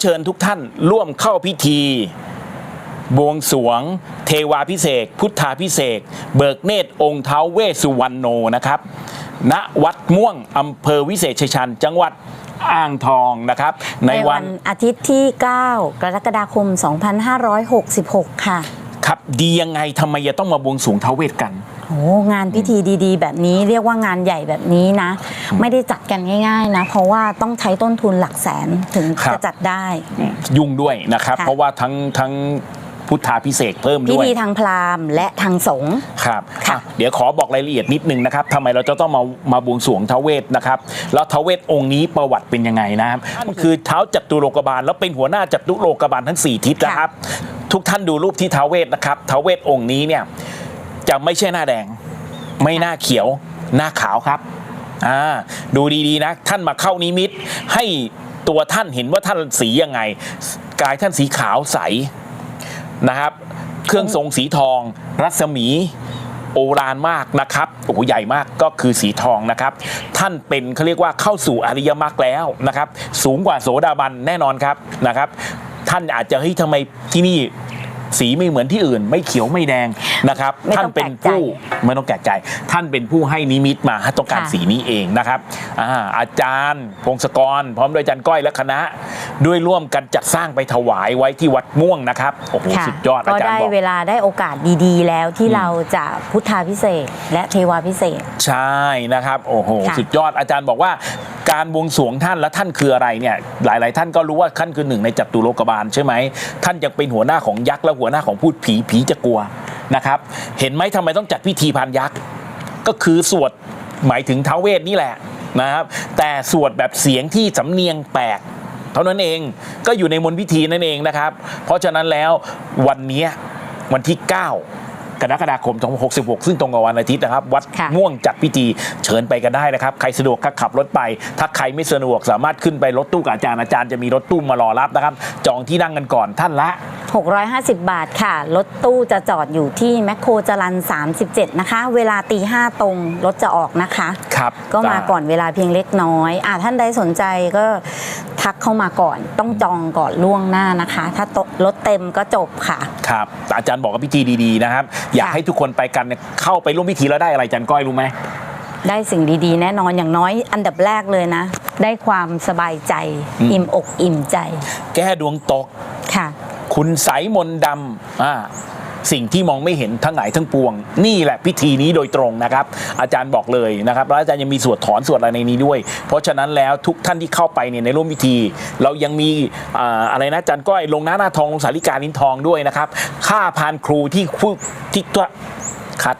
เชิญทุกท่านร่วมเข้าพิธี บวงสรวง เทวาพิเศษกพุทธาพิเศษกเบิกเนตรองค์เท้าเวสสุวรรณโนนะครับ ณวัดม่วงอำเภอวิเศษชัยชัน จังหวัดอ่างทองนะครับ ในในวัวันนอาทิตย์ที่ 9 กรกฎาคม 2566 ค่ะ ครับดียังไงทำไมจะต้องมาบวงสรวงท้าวเวสกัน โอ้งานพิธีดีๆ แบบนี้เรียกว่างานใหญ่แบบนี้นะ ไม่ได้จัดกันง่าย ๆ นะ เพราะว่าต้องใช้ต้นทุนหลักแสนถึงครับ จะจัดได้ ยุ่งด้วยนะครับ ค่ะ เพราะว่าทั้งทั้งพุทธาพิเศษกเพิ่มพิด้วยธีทางพราหมณ์และทางสงฆ์ ครับค่ะ อะเดี๋ยวขอบอกรายละเอียดนิดนึงนะครับทำไมเราจะต้องมามาบวงสรวงท้าวเวสนะครับแล้วท้าวเวสองค์นี้ประวัติเป็นยังไงนะครับมันคือเท้าจัตุโลกบาล แล้วเป็นหัวหน้าจัตุโลกบาลทั้ง 4 ทิศนะครับ ทุกท่านดูรูปที่ท้าวเวสนะครับท้าวเวสองค์นี้เนี่ย จะไม่ใช่หน้าแดง ไม่หน้าเขียว หน้าขาวครับอ่าดูดีๆนะ ท่านมาเข้านิมิต ให้ตัวท่านเห็นว่าท่านสียังไง กายท่านสีขาวใสนะครับ เครื่องทรงสีทอง รัศมีโอรานมากนะครับโอ้โหใหญ่มากก็คือสีทองนะครับ ท่านเป็นเขาเรียกว่าเข้าสู่อริยมรรคแล้วนะครับ สูงกว่าโสดาบันแน่นอนครับนะครับ ท่านอาจจะเฮ้ยทำไมที่นี่สีไม่เหมือนที่อื่น ไม่เขียวไม่แดง นะครับไม่ต้องท่านเป็นผู้ไม่ต้องแปลกใจ ท่านเป็นผู้ให้นิมิตมาให้ต้องการค่ะ สีนี้เองนะครับอาอาจารย์พงศกร พร้อมด้วยอาจารย์ก้อยและคณะ ด้วยร่วมกันจัดสร้างไปถวายไว้ที่วัดม่วงนะครับโอ้โหค่ะสุดยอดอาก็จารได้ย์บอก เวลาได้โอกาสดีๆ แล้วที่เราจะพุทธาพิเศษกและเทวาพิเศษก ใช่นะครับโอ้โหค่ะสุดยอดอาจารย์บอกว่า การบวงสรวงท่านและท่านคืออะไรเนี่ยหลาย ๆ ท่านก็รู้ว่าท่านคือหนึ่งในจัตุโลกบาลใช่ไหมท่านยังเป็นหัวหน้าของยักษ์และหัวหน้าของพูดผีผีจะกลัว นะครับ เห็นไหมทำไมต้องจัดพิธีพานยักษ์ ก็คือสวดหมายถึงท้าวเวทนี่แหละนะครับ แต่สวดแบบเสียงที่สำเนียงแปลกเท่านั้นเองก็อยู่ในมนต์พิธีนั่นเองนะครับ เพราะฉะนั้นแล้ววันนี้วันที่ 9 กรกฎาคม2566 ซึ่งตรงกับวันอาทิตย์นะครับ วัดค่ะม่วงจัดพิธีเชิญไปกันได้นะครับ ใครสะดวกก็ขับรถไป ถ้าใครไม่สะดวกสามารถขึ้นไปรถตู้กับอาจารย์อาจารย์จะมีรถตู้มารอรับนะครับ จองที่นั่งกันก่อนท่านละ 650 บาทค่ะ รถตู้จะจอดอยู่ที่แมคโครจรัน37 นะคะ เวลาตีห้าตรงรถจะออกนะคะครับก็มาก่อนเวลาเพียงเล็กน้อยอ่าท่านใดสนใจก็ทักเข้ามาก่อน ต้องจองก่อนล่วงหน้านะคะ ถ้ารถเต็มก็จบค่ะ ครับอาจารย์บอกว่าพิธีดีๆนะครับ อยากค่ะให้ทุกคนไปกันเนี่ยเข้าไปร่วมพิธีแล้วได้อะไรอาจารย์ก้อยรู้ไหมได้สิ่งดีๆ แน่นอนอย่างน้อยอันดับแรกเลยนะ ได้ความสบายใจอืมอิ่มอกอิ่มใจ แก้ดวงตกค่ะ คุณใสยมนต์ดำอ่า สิ่งที่มองไม่เห็นทั้งหลายทั้งปวง นี่แหละพิธีนี้โดยตรงนะครับ อาจารย์บอกเลยนะครับแล้วอาจารย์ยังมีสวดถอนสวดอะไรในนี้ด้วย เพราะฉะนั้นแล้วทุกท่านที่เข้าไปเนี่ยในร่วมพิธี เรายังมีอ่าอะไรนะอาจารย์ก้อยลงหน้าหน้าทองลงสาริกาลิ้นทองด้วยนะครับค่าพานครูที่ผู้ที่ตัวคัด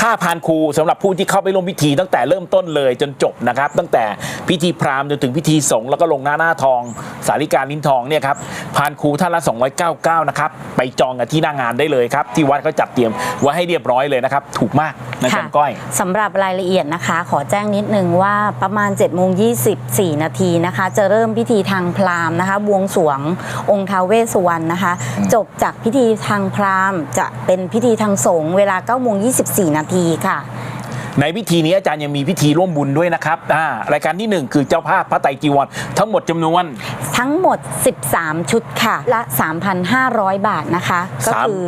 ค่าพานครูสำหรับผู้ที่เข้าไปร่วมพิธีตั้งแต่เริ่มต้นเลยจนจบนะครับ ตั้งแต่พิธีพราหมณ์จนถึงพิธีสงฆ์แล้วก็ลงหน้าหน้าทอง สาริการลิ้นทองเนี่ยครับพานครูท่านละ 299 นะครับ ไปจองกันที่หน้างานได้เลยครับ ที่วัดเขาจัดเตรียมไว้ให้เรียบร้อยเลยนะครับ ถูกมาก นะอาจันก้อยสำหรับรายละเอียดนะคะ ขอแจ้งนิดนึงว่าประมาณ7จ็ดโมงยีนาทีนะคะ จะเริ่มพิธีทางพราหมณ์นะคะบวงสรวงองค์ท้าวเวสสุวรรณนะคะ จบจากพิธีทางพราหมณ์จะเป็นพิธีทางสงฆ์เวลา9ก้าโมงยีนาทีค่ะ ในพิธีนี้อาจารย์ยังมีพิธีร่วมบุญด้วยนะครับอ่ารายการที่หนึ่งคือเจ้าภาพพระไตรจีวรทั้งหมดจำนวน ทั้งหมด 13 ชุดค่ะ ละ 3,500 บาทนะคะ ก็คือ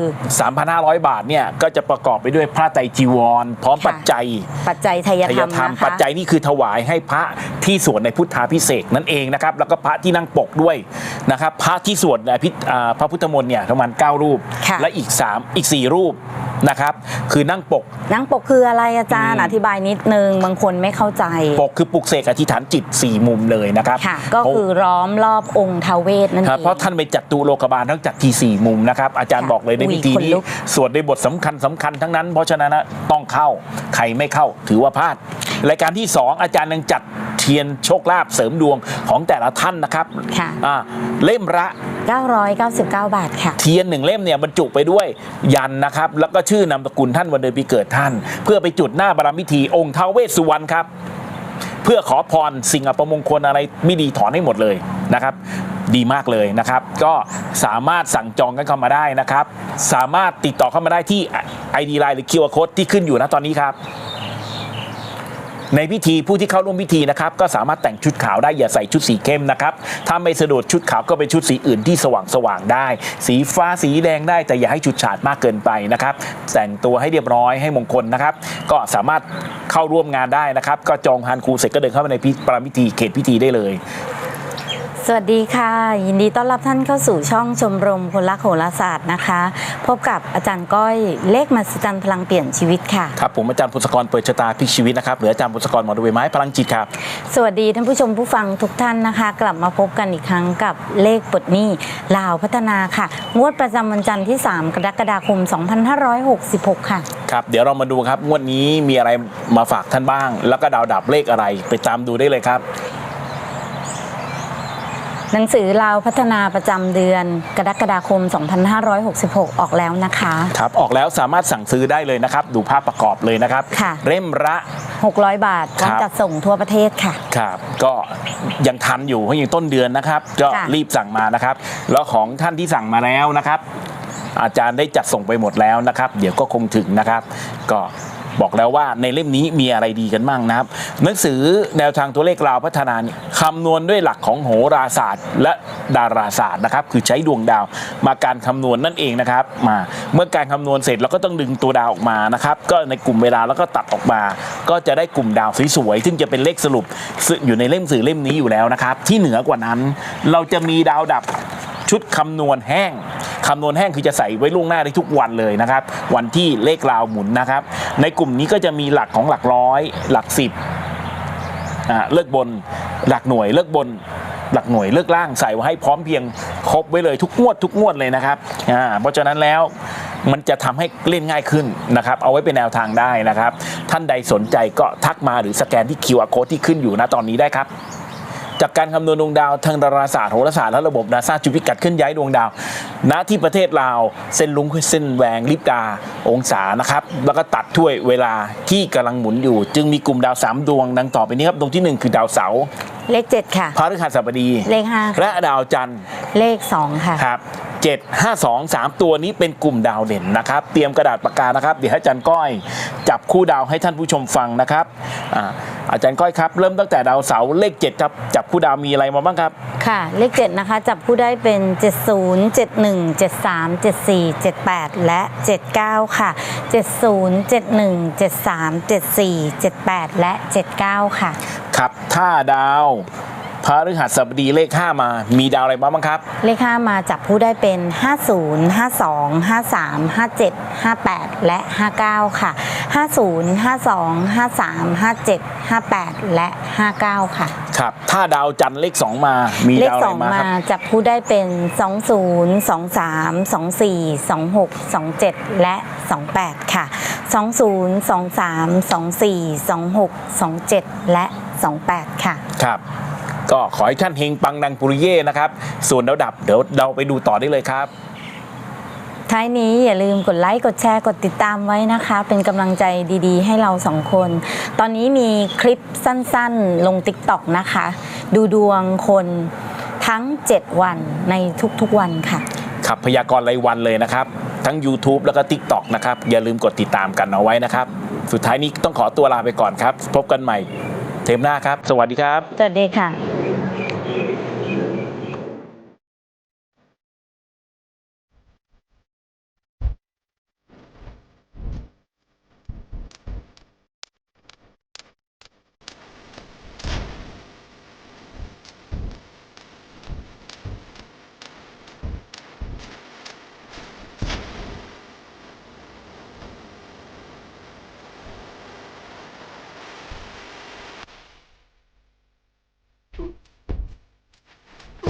3,500 บาทเนี่ยก็จะประกอบไปด้วยพระไตรจีวร พร้อมค่ะ ปัจจัย ปัจจัยทายทาธรยรมธรรมนะคะ ปัจจัยนี่คือถวายให้พระที่สวดในพุทธาพิเศษกนั่นเองนะครับ แล้วก็พระที่นั่งปกด้วยนะครับ พระที่สวดในพิธอ่าพระพุทธมนต์เนี่ยประมาณ 9 รูป ค่ะและอีก 3 อีก 4 รูป นะครับ คือนั่งปก นั่งปกคืออะไรอาจารย์อืมอธิบายนิดนึงบางคนไม่เข้าใจ ปกคือปลุกเสกอธิษฐานจิต 4 มุมเลยนะครับค่ะก็คือล้อมรอบองค์ทาวเวศนั่นครับเองเพราะท่านไปจัดตุโลกบาลทั้งจัดทีสี่มุมนะครับ อาจารย์ค่ะบอกเลยในอุ้ยพิธีนี้ขนลุกสวดในบทสำคัญสำคัญทั้งนั้น เพราะฉะนั้นนะต้องเข้าใครไม่เข้าถือว่าพลาดรายการที่ 2 อาจารย์ยังจัด เทียนโชคลาภเสริมดวงของแต่ละท่านนะครับค่ะ อ่าเล่มละ 999 บาทค่ะ เทียนหนึ่งเล่มเนี่ยบรรจุไปด้วยยันนะครับ แล้วก็ชื่อนามสกุลท่านวันเดือนปีเกิดท่าน เพื่อไปจุดหน้าบารมีพิธีองค์ท้าวเวสสุวรรณครับ เพื่อขอพรสิ่งอัปมงคลอะไรไม่ดีถอนให้หมดเลยนะครับ ดีมากเลยนะครับ ก็สามารถสั่งจองกันเข้ามาได้นะครับ สามารถติดต่อเข้ามาได้ที่ ID Line หรือ QR Code ที่ขึ้นอยู่นะตอนนี้ครับ ในพิธีผู้ที่เข้าร่วมพิธีนะครับก็สามารถแต่งชุดขาวได้อย่าใส่ชุดสีเข้มนะครับถ้าไม่สะดวกชุดขาวก็เป็นชุดสีอื่นที่สว่างสว่างๆได้ สีฟ้าสีแดงได้แต่อย่าให้ชุดฉาดมากเกินไปนะครับแต่งตัวให้เรียบร้อยให้มงคลนะครับ ก็สามารถเข้าร่วมงานได้นะครับ ก็จองฮานครูเสร็จก็เดินเข้าไปในพิประพิธีเขตพิธีได้เลย สวัสดีค่ะ ยินดีต้อนรับท่านเข้าสู่ช่องชมรมคนรักโหราศาสตร์นะคะ พบกับอาจารย์ก้อยเลขมหัศจรรย์พลังเปลี่ยนชีวิตค่ะครับผมอาจารย์พุทธกรเปิดชะตาพลิกชีวิตนะครับหรืออาจารย์พุทธกรหมอดูใบไม้พลังจิตครับสวัสดีท่านผู้ชมผู้ฟังทุกท่านนะคะ กลับมาพบกันอีกครั้งกับเลขปลดหนี้ลาวพัฒนาค่ะ งวดประจำวันจันทร์ที่ 3 กรกฎาคม 2566 ค่ะครับเดี๋ยวเรามาดูครับงวดนี้มีอะไรมาฝากท่านบ้าง แล้วก็ดาวดับเลขอะไรไปตามดูได้เลยครับ หนังสือลาวพัฒนาประจำเดือน กรกฎาคม 2566 ออกแล้วนะคะ ครับ ออกแล้วสามารถสั่งซื้อได้เลยนะครับ ดูภาพประกอบเลยนะครับ ค่ะเล่มละ600 บาทพร้อมครับ จัดส่งทั่วประเทศค่ะ ครับ ก็ยังทันอยู่เพราะยังต้นเดือนนะครับ ก็ค่ะ รีบสั่งมานะครับ แล้วของท่านที่สั่งมาแล้วนะครับ อาจารย์ได้จัดส่งไปหมดแล้วนะครับ เดี๋ยวก็คงถึงนะครับ ก็ บอกแล้วว่าในเล่มนี้มีอะไรดีกันบ้างนะครับ หนังสือแนวทางตัวเลขราวพัฒนาเนี่ยคำนวณด้วยหลักของโหราศาสตร์ และดาราศาสตร์นะครับคือใช้ดวงดาวมาการคำนวณนั่นเองนะครับมาเมื่อการคำนวณเสร็จเราก็ต้องดึงตัวดาวออกมานะครับก็ในกลุ่มเวลาแล้วก็ตัดออกมา ก็จะได้กลุ่มดาวสวยๆซึ่งจะเป็นเลขสรุปอยู่ในเล่มสื่อเล่มนี้อยู่แล้วนะครับที่เหนือกว่านั้นเราจะมีดาวดับ ชุดคำนวณแห้งคำนวณแห้งคือจะใส่ไว้ล่วงหน้าได้ทุกวันเลยนะครับ วันที่เลขราวหมุนนะครับ ในกลุ่มนี้ก็จะมีหลักของหลักร้อย หลักสิบเลิกบนหลักหน่วยเลิกบนหลักหน่วยเลิกล่างใส่ไว้ให้พร้อมเพียงครบไว้เลยทุกงวดทุกงวดเลยนะครับอ่าเพราะฉะนั้นแล้วมันจะทำให้เล่นง่ายขึ้นนะครับ เอาไว้เป็นแนวทางได้นะครับ ท่านใดสนใจก็ทักมาหรือสแกนที่ QR code ที่ขึ้นอยู่นะตอนนี้ได้ครับ จากการคำนวณดวงดาวทางดาราศาสตร์โหราศาสตร์และระบบนาซาจุดพิกัดเคลื่อนย้ายดวงดาว ณที่ประเทศลาวเส้นลุงเส้นแหวงลิบดาองศานะครับแล้วก็ตัดถ้วยเวลาที่กำลังหมุนอยู่ จึงมีกลุ่มดาว 3 ดวงดังต่อไปนี้ครับดวงที่ 1 คือดาวเสาร์เลข 7 ค่ะพฤหัสบดี เลข5และดาวจันทร์เลข 2 ค่ะครับ 7 5 2 3 ตัวนี้เป็นกลุ่มดาวเด่นนะครับ เตรียมกระดาษปากกานะครับ เดี๋ยวให้อาจารย์ก้อย จับคู่ดาวให้ท่านผู้ชมฟังนะครับอ่าอาจารย์ก้อยครับ เริ่มตั้งแต่ดาวเสาร์เลข7ครับจับคู่ดาวมีอะไรมาบ้างครับ ค่ะ เลข7นะคะ จับผู้ได้เป็น 70 71 73 74 78 และ 79 ค่ะ 70 71 73 74 78 และ 79 ค่ะ ครับ ถ้าดาว พระฤหัสบดีเลข 5 มา มีดาวอะไรมาบ้างครับ เลข 5 มาจับผู้ได้เป็น 50 52 53 57 58 และ 59 ค่ะ 50 52 53 57 58 และ 59 ค่ะ ครับ ถ้าดาวจันทร์เลข 2 มา มีเลขดาวอะไรสองมาคมารับจับผู้ได้เป็น 20 23 24 26 27 และ 28 ค่ะ 20 23 24 26 27 และ 28 ค่ะ ครับ ก็ขอให้ท่านเฮงปังดังปุริเย่นะครับ ส่วนดาวดับเดี๋ยวเราไปดูต่อได้เลยครับ ท้ายนี้อย่าลืมกดไลค์กดแชร์กดติดตามไว้นะคะ เป็นกำลังใจดีๆ ให้เราสองคน ตอนนี้มีคลิปสั้นๆ ลง TikTok นะคะ ดูดวงคนทั้ง 7 วันในทุกๆวันค่ะ ครับพยากรณ์รายวันเลยนะครับ ทั้ง YouTube แล้วก็ TikTok นะครับ อย่าลืมกดติดตามกันเอาไว้นะครับ สุดท้ายนี้ต้องขอตัวลาไปก่อนครับ พบกันใหม่เทมหน้าครับ สวัสดีครับ สวัสดีค่ะ